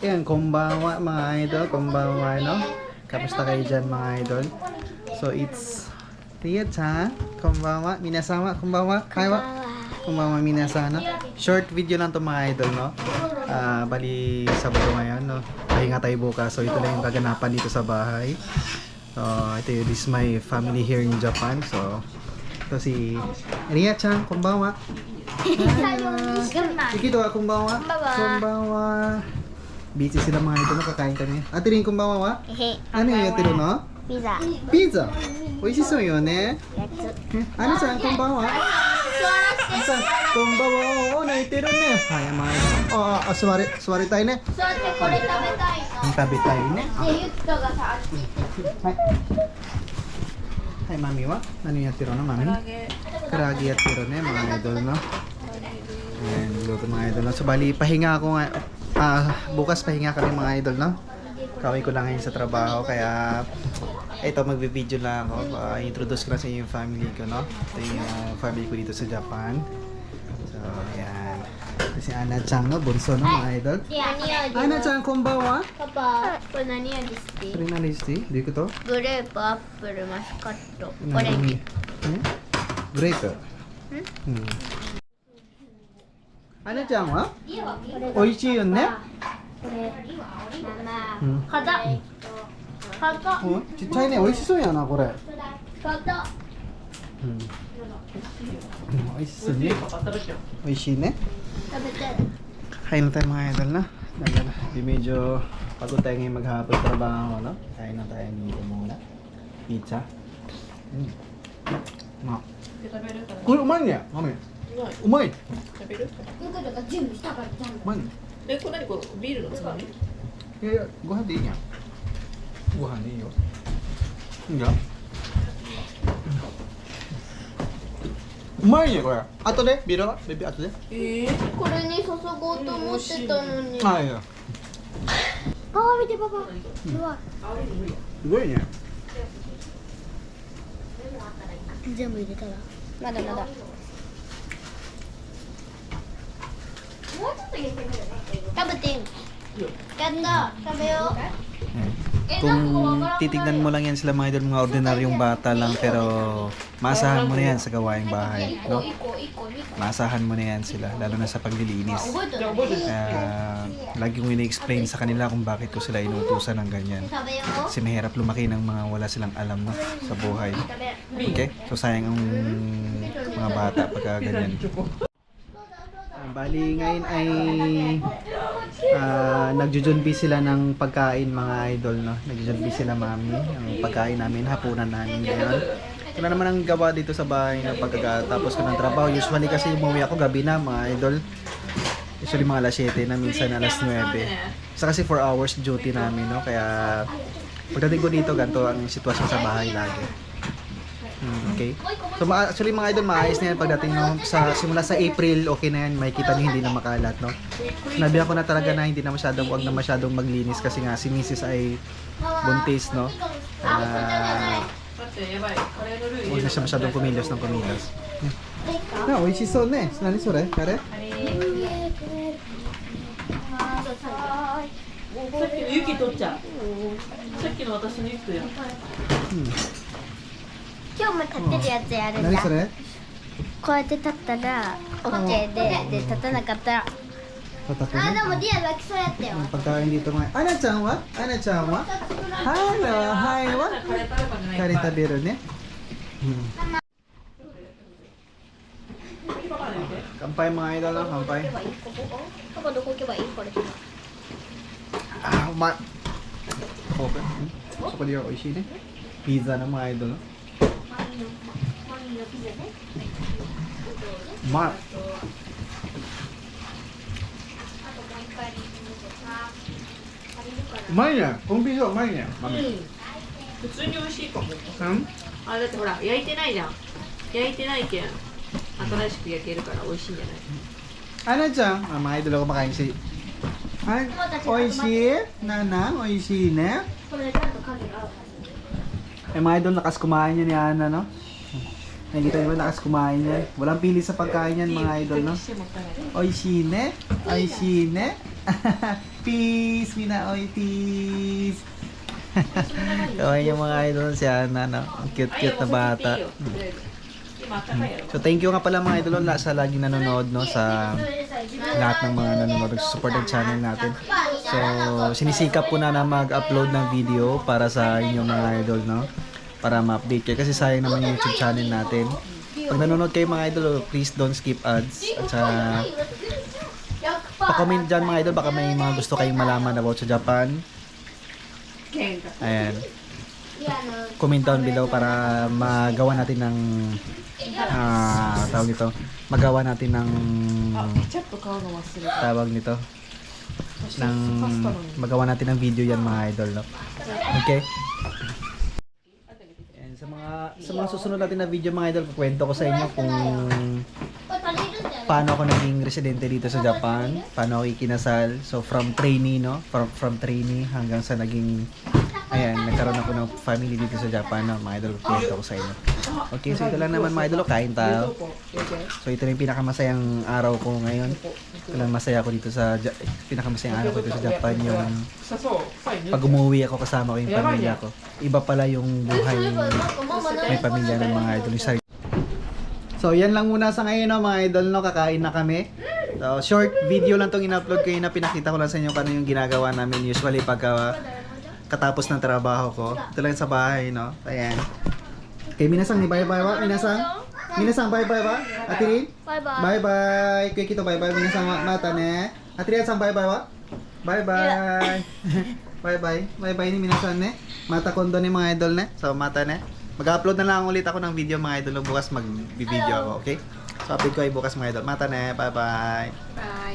Ayan, kumbawa mga idol, kumbawa, no? Kamusta kayo dyan mga idol? So, it's Ria-chan, kumbawa, minasama, kumbawa, kaiwa, kumbawa, minasana. Short video lang to mga idol, no? Ah, bali, Sabado ngayon, no? Pahinga tayo bukas, so ito lang yung kaganapan dito sa bahay. So, ito yun, this is my family here in Japan, so, ito si Ria-chan, kumbawa. Kumbawa. Kumbawa. Kumbawa. Busy sila mga idol, nakakain kami. Ate Rin, kumbawa wa? Ano yung ate no? Oh? Pizza. Pizza? Oishi so yun, eh. ne? Ano saan, kumbawa? Ano saan? Ano, kumbawa, oo, naiteru eh. ne. Ay, mga idol. Oo, oh, suwari, suwari tayo, eh. ne? Suwari, kore tabi tayo. Ang tabi tayo, ne? Ah, Ay. Ay, mami wa? Ano yung ate Rin, no, mami? Karagi ate Rin, ne, mga idol, no? Ayan, mga idol. No? So, bali, pahinga ako nga uh, bukas pahinga kami mga idol, no? Kawin ko lang ngayon sa trabaho, kaya ito, magbe-video lang ako. Uh, introduce ko na sa inyo yung family ko, no? Ito yung ah, family ko dito sa Japan. So, ayan. Ito si Ana Chang, no? Bunso, no, mga idol? Ana Chang, kumbawa? Papa, po nani alisti? Po nani alisti? Dito ko to? Grape, apple, mascarpone, orange. Grape? Hmm? Hmm. Hmm? Grape. Hmm. Ano dyan, wa? 美味しいよね。これうん生風風うんちっちゃいね、美味しそうやな、これ。風うん。美味しそうね。美味しいね。食べて Kain na tayo mga idol na. Dahil di medyo pagod tayo ngayon maghapon trabaho, no? Kain na tayo dito muna. Pizza. Mm. Ma. 食べるからこれうまいね、マミ。 うまいうまい。食べる？準備したからじゃんうまいね。えこれ何？これビールのつまみ？いやいや、ご飯でいいやん。ご飯でいいよ。いいんだ。うまいね、これ。後で？ビールは？ベビー後で？ええこれに注ごうと思ってたのにあ、いいよ。パパ見てパパうわすごいね。全部入れたら？まだまだ Kabating. Ganda. Sabayo. Eh, kung titignan mo lang yan sila mga idol, mga ordinaryong bata lang pero maasahan mo na yan sa gawaing bahay. No? Maasahan mo na yan sila, lalo na sa paglilinis. Uh, lagi kong ina-explain sa kanila kung bakit ko sila inutusan ng ganyan. Kasi mahirap lumaki ng mga wala silang alam no, sa buhay. Okay? So sayang ang mga bata pagka ganyan. Ah, bali ngayon ay uh, nagjujunbi sila ng pagkain mga idol no. Nagjujunbi sila mami ang pagkain namin hapunan namin ngayon. Na naman ang gawa dito sa bahay na pagkatapos ko ng trabaho. Usually kasi umuwi ako gabi na mga idol. Usually mga alas 7 na minsan alas 9. Sa kasi 4 hours duty namin no. Kaya pagdating ko dito ganito ang sitwasyon sa bahay lagi. Hmm, okay. So ma- actually mga idol, maayos na yan pagdating no, sa simula sa April, okay na yan, makikita niyo hindi na makalat, no. Sinabihan ko na talaga na hindi na masyadong wag na masyadong maglinis kasi nga si Mrs. ay buntis, no. Kaya だってやばいカレーのルー wag 入れ na siya masyadong kumilos ng kumilos. Na, oishi so ne. Nani sore? Kare? さっきの雪取っちゃうさっきの私の雪や Hmm. 今日も立てるやつやるんだ。何それ？こうやって立ったら OK でで立たなかったら。叩く、ね、あでもディアだけそうやったよ。パカインディートマイアナちゃんは？アナちゃんは？ハイはハイは？カレー食べるね、うん。乾杯前だな乾杯。パパどこ行けばいい？これ。あーうまいオープンそこでは美味しいね。ピザの前だな。まい。うんうまいね。このピザうまいね。豆、うん、普通に美味しいかも、うん、あだってほら焼いてないじゃん。焼いてないけん新しく焼けるから美味しいんじゃない、あなちゃん甘いとこばかにし。はい、おいしい？なな、おいしいね。これちゃんと影が合う。Eh mga idol, lakas kumain yan ni Ana, no? Nakikita niyo lakas kumain yan? Walang pili sa pagkain yan mga idol, no? Oy, shine? Oy, shine? peace, mina, oy, peace! Kumain yung mga idol si Ana, no? Ang cute-cute na bata. So thank you nga pala mga idol la, sa lagi nanonood no sa lahat ng mga nanonood ng support ng channel natin. So sinisikap po na na mag-upload ng video para sa inyong mga idol no para ma-update kayo kasi sayang naman yung YouTube channel natin. Pag nanonood kayo mga idol, please don't skip ads at sa pa-comment dyan mga idol baka may mga gusto kayong malaman about sa Japan. Ayan Comment down below para magawa natin ng ah tawag nito. Magawa natin ng あケチャップ買うの忘れた tawag nito ng magawa natin ng video yan mga idol no? okay And sa mga sa mga susunod natin na video mga idol kukwento ko sa inyo kung paano ako naging residente dito sa Japan paano ako ikinasal so from trainee no from from trainee hanggang sa naging ayan nagkaroon ako ng family dito sa Japan no mga idol kukwento ko sa inyo okay so ito lang naman mga idol kain tayo So ito na yung pinakamasayang araw ko ngayon. Kailan masaya ako dito sa Ja- pinakamasayang araw ko dito sa Japan yung pag umuwi ako kasama ko yung pamilya ko. Iba pala yung buhay may pamilya ng mga idol. So yan lang muna sa ngayon no, mga idol no, kakain na kami. So short video lang tong in-upload ko na pinakita ko lang sa inyo kung ano yung ginagawa namin usually pagka katapos ng trabaho ko. Ito lang sa bahay, no? Ayan. Okay, minasang bye-bye wa, minasang. Minasang bye-bye ba? wa. Atirin? Bye-bye. Bye-bye. Kuya Kito, bye-bye. Minasang mata ne. Eh. Atirin sang bye-bye wa. Bye-bye. Bye-bye. Bye-bye ni minasang ne. Eh. Mata kondo ni mga idol ne. Eh. So, mata ne. Mag-upload na lang ulit ako ng video mga idol. Bukas mag-video ako, okay? So, upload ko ay bukas mga idol. Mata ne. Bye. -bye. Bye.